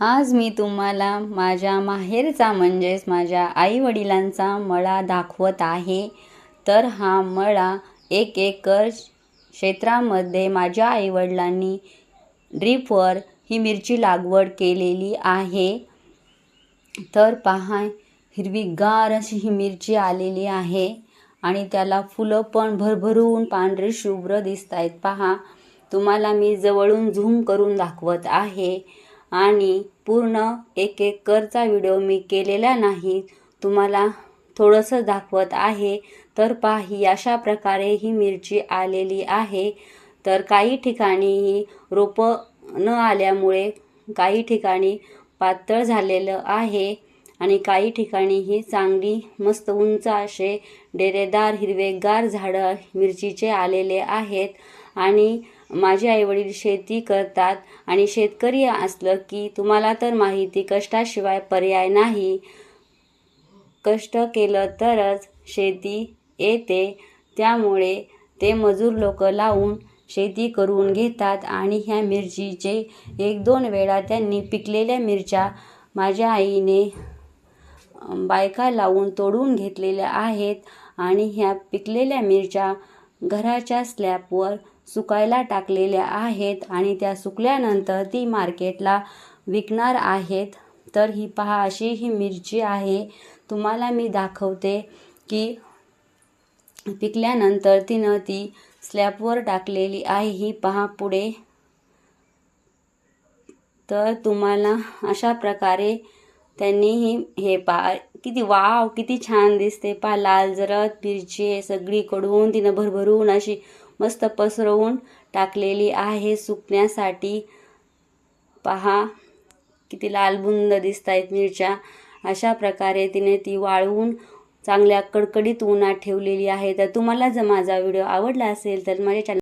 आज मी तुम्हाला माझ्या माहेरचा म्हणजेच माझ्या आईवडिलांचा मळा दाखवत आहे. तर हा मळा एक एकर क्षेत्रामध्ये माझ्या आईवडिलांनी ड्रीपवर ही मिरची लागवड केलेली आहे. तर पहा हिरवीगार अशी ही मिरची आलेली आहे आणि त्याला फुलं पण भरभरून पांढरे शुभ्र दिसत आहेत पहा तुम्हाला मी जवळून झूम करून दाखवत आहे. आणि पूर्ण एक एक करचा व्हिडिओ मी केलेला नाही तुम्हाला थोडंसं दाखवत आहे. तर पाही अशा प्रकारे ही मिरची आलेली आहे. तर काही ठिकाणी ही रोपं न आल्यामुळे काही ठिकाणी पातळ झालेलं आहे आणि काही ठिकाणी ही चांगली मस्त उंच असे डेरेदार हिरवेगार झाडं मिरचीचे आलेले आहेत. आणि माझे आईवडील शेती करतात आणि शेतकरी असलं की तुम्हाला तर माहिती कष्टाशिवाय पर्याय नाही. कष्ट केलं तरच शेती येते. त्यामुळे ते मजूर लोक लावून शेती करून घेतात आणि ह्या मिरचीचे एक दोन वेळा त्यांनी पिकलेल्या मिरच्या माझ्या आईने बायका लावून तोडून घेतलेल्या आहेत आणि ह्या पिकलेल्या मिरच्या घराच्या स्लॅबवर सुकायला टाकलेल्या आहेत आणि त्या सुकल्यानंतर ती मार्केटला विकणार आहेत. तर ही पहा अशी ही मिरची आहे. तुम्हाला मी दाखवते की पिकल्यानंतर तिनं ती स्लॅबवर टाकलेली आहे. ही पहा पुढे. तर तुम्हाला अशा प्रकारे त्यांनीही हे पा किती वाव किती छान दिसते. पा लाल जरद मिरची सगळीकडून तिनं भरभरून अशी मस्त पसरवून टाकलेली आहे सुकण्यासाठी. पहा किती लालबुंद दिसत आहेत मिरच्या. अशा प्रकारे तिने ती वाळवून चांगल्या कडकडीत उन्हात ठेवलेली आहे. तर तुम्हाला जर माझा व्हिडिओ आवडला असेल तर माझ्या चॅनल